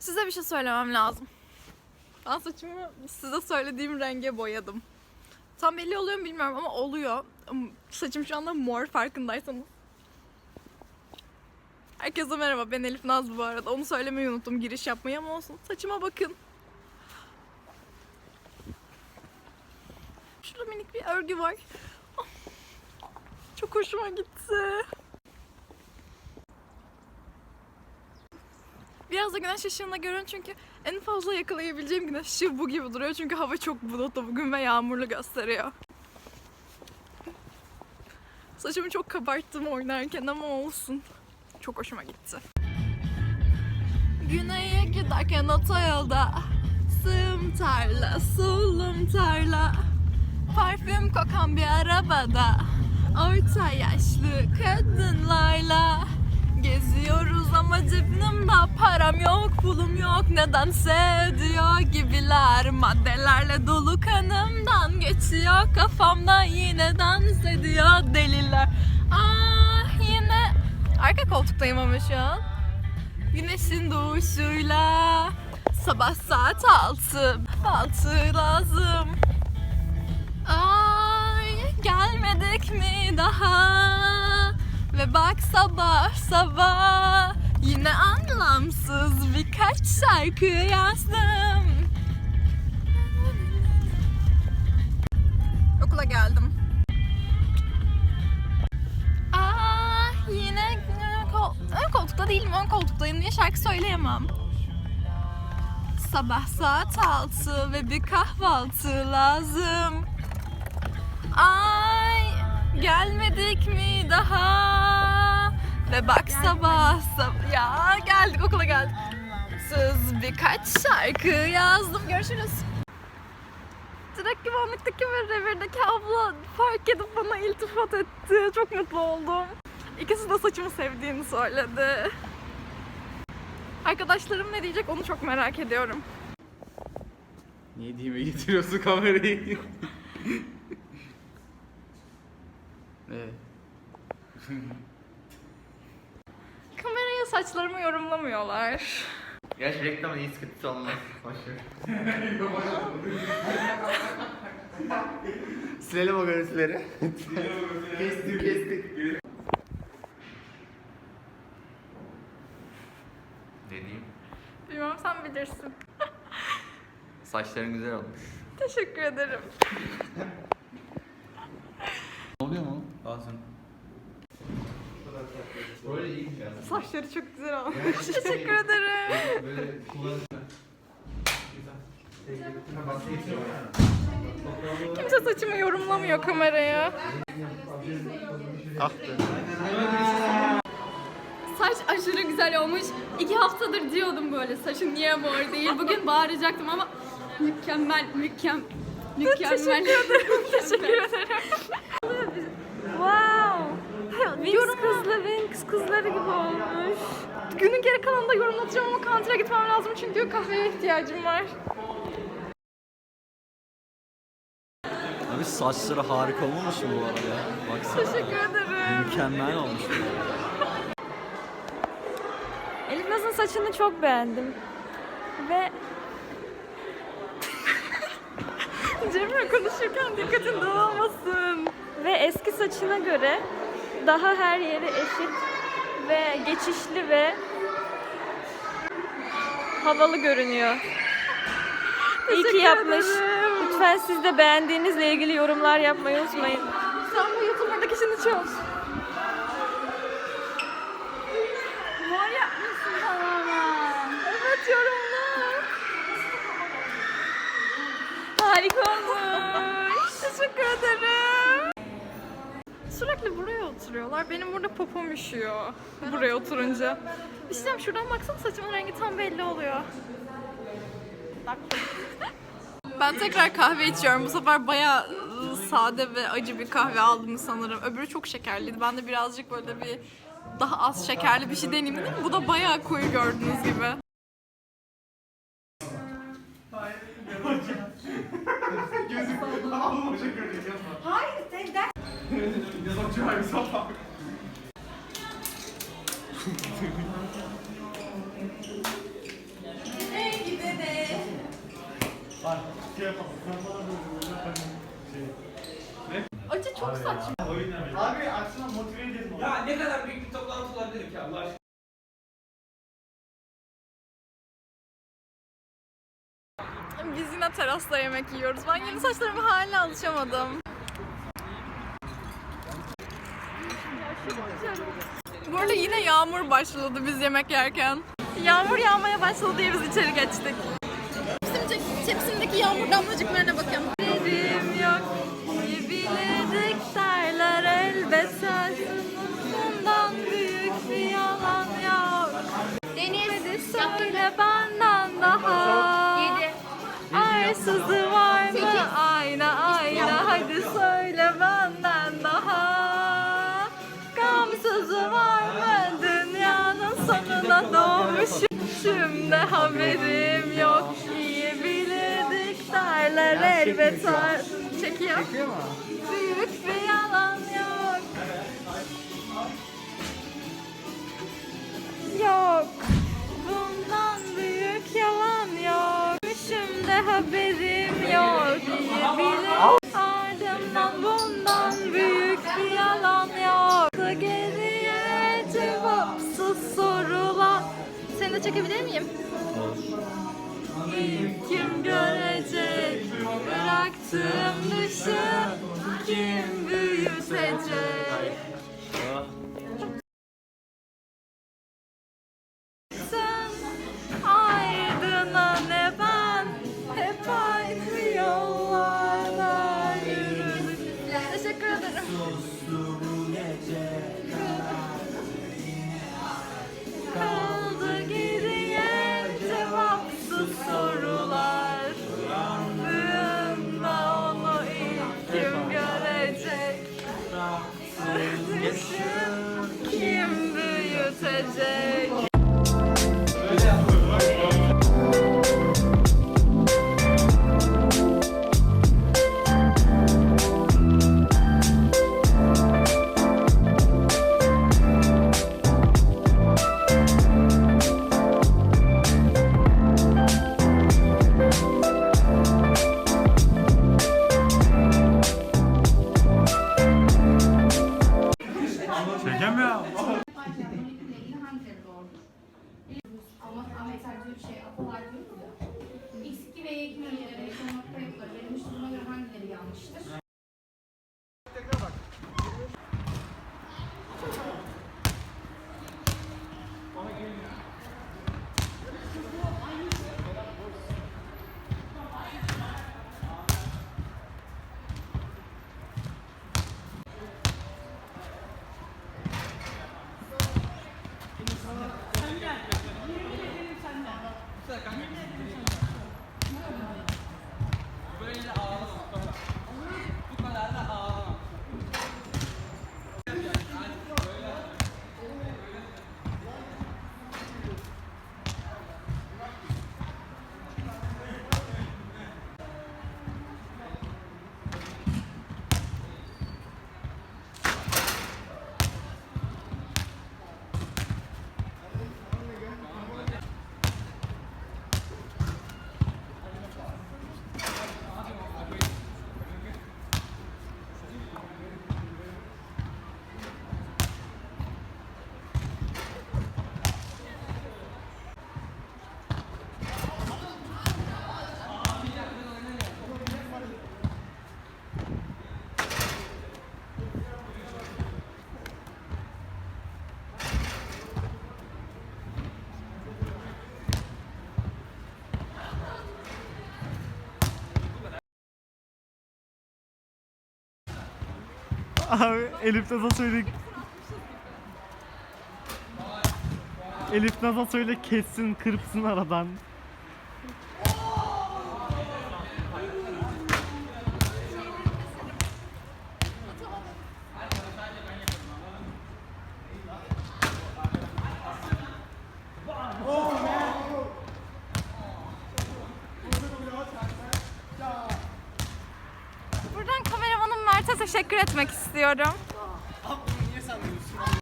Size bir şey söylemem lazım. Ben saçımı size söylediğim renge boyadım. Tam belli oluyor mu bilmiyorum ama oluyor. Saçım şu anda mor farkındaysanız. Herkese merhaba ben Elif Naz bu arada. Onu söylemeyi unuttum giriş yapmayı ama olsun. Saçıma bakın. Şurada minik bir örgü var. Ah, Çok hoşuma gitti. Biraz da güneş ışığında görün çünkü en fazla yakalayabileceğim güneş ışığı bu gibi duruyor. Çünkü hava çok bulutlu bugün ve yağmurlu gösteriyor. Saçımı çok kabarttım oynarken ama olsun. Çok hoşuma gitti. Güneye giderken otoyolda Sığım tarla, sulum tarla Parfüm kokan bir arabada Orta yaşlı kadınlarla Geziyoruz ama cebimde param yok, pulum yok. Nedense diyor gibiler Maddelerle dolu kanımdan geçiyor. Kafamda yine dans ediyor deliler. Ah yine Arka koltuktayım ama şu an. Güneşin doğuşuyla Sabah saat altı. Altı lazım. Ay gelmedik mi daha Ve bak sabah sabah Yine anlamsız birkaç şarkı yazdım Okula geldim Aa yine ön koltukta değilim ön koltuktayım diye şarkı söyleyemem. Sabah saat altı ve bir kahvaltı lazım. Ay gelmedik mi daha? Ve bak sabah sabah ya geldik okula geldik. Söz birkaç şarkı yazdım. Görüşürüz. Direkt güvenlikteki ve revirdeki abla fark edip bana iltifat etti. Çok mutlu oldum. İkisi de saçımı sevdiğini söyledi. Arkadaşlarım ne diyecek onu çok merak ediyorum. Niye diyeme getiriyorsun kamerayı? evet. Saçlarımı yorumlamıyorlar. Gerçi reklamın iyi sıkıntısı olmaz. Başarı. Silelim o görüntüleri. kestik kestik. Ne diyeyim? Bilmem sen bilirsin. Saçların güzel olmuş. Teşekkür ederim. Ne oluyor mu? Lazım. Böyle iyi ya. Saçları çok güzel olmuş. Teşekkür ederim. Böyle kullanırsan. Kimse saçımı yorumlamıyor kameraya. Ah Saç aşırı güzel olmuş. İki haftadır diyordum böyle saçın niye mor değil. Bugün bağıracaktım ama mükemmel, mükemmel, mükemmel. Teşekkür ederim. Teşekkür ederim. wow. Wings kızları gibi olmuş. Günün geri kalanında yorumlatacağım ama kantine gitmem lazım çünkü kahveye ihtiyacım var. Abi saçları harika olmamış mı bu arada ya? Baksana. Teşekkür ederim. Mükemmel olmuş. Elif Naz'ın saçını çok beğendim. Ve Cemre konuşurken dikkatin dağılmasın. ve eski saçına göre daha her yeri eşit ve geçişli ve havalı görünüyor. İyi ki yapmış. Lütfen siz de beğendiğinizle ilgili yorumlar yapmayı unutmayın. Sen bu YouTuber'daki işini çöz. Mor yapmışsın tamamen. Evet yorumla. Harika olmuş. Sürekli buraya oturuyorlar. Benim burada popom üşüyor. Buraya oturunca. Bir şey diyeceğim şuradan baksana saçımın rengi tam belli oluyor. Ben tekrar kahve içiyorum. Bu sefer bayağı sade ve acı bir kahve aldım sanırım. Öbürü çok şekerliydi. Ben de birazcık böyle bir daha az şekerli bir şey deneyeyim dedim. Bu da bayağı koyu gördüğünüz gibi. Çay salak. Rengi bebe. Bak şey yapalım. Acı çok saçma. Abi aksana motive edelim. Ya ne kadar büyük bir toplantı olabilir ki Allah aşkına. Biz yine terasta yemek yiyoruz. Ben yeni saçlarıma hala alışamadım. Bu arada yine yağmur başladı biz yemek yerken. Yağmur yağmaya başladı diye biz içeri geçtik. Tepsimdeki, tepsimdeki yağmur damlacıklarına bakın. Dedim yok, yiyebilirdik derler elbet Bundan büyük bir yalan yok. Deniz. Hadi söyle benden daha. Yedi. Arsızı var mı? Sekiz. Ayna ayna hadi söyle Şimdi haberim yok. İyi bilirdik derler elbet. Çekiyor. Çekiyor mu? Büyük bir yalan çekebilir miyim? Kim görecek? Bıraktığım düşü kim büyütecek? Büyütecek? Abi Elif Naz'a söyle. Elif Naz'a söyle kessin kırpsın aradan. Teşekkür etmek istiyorum.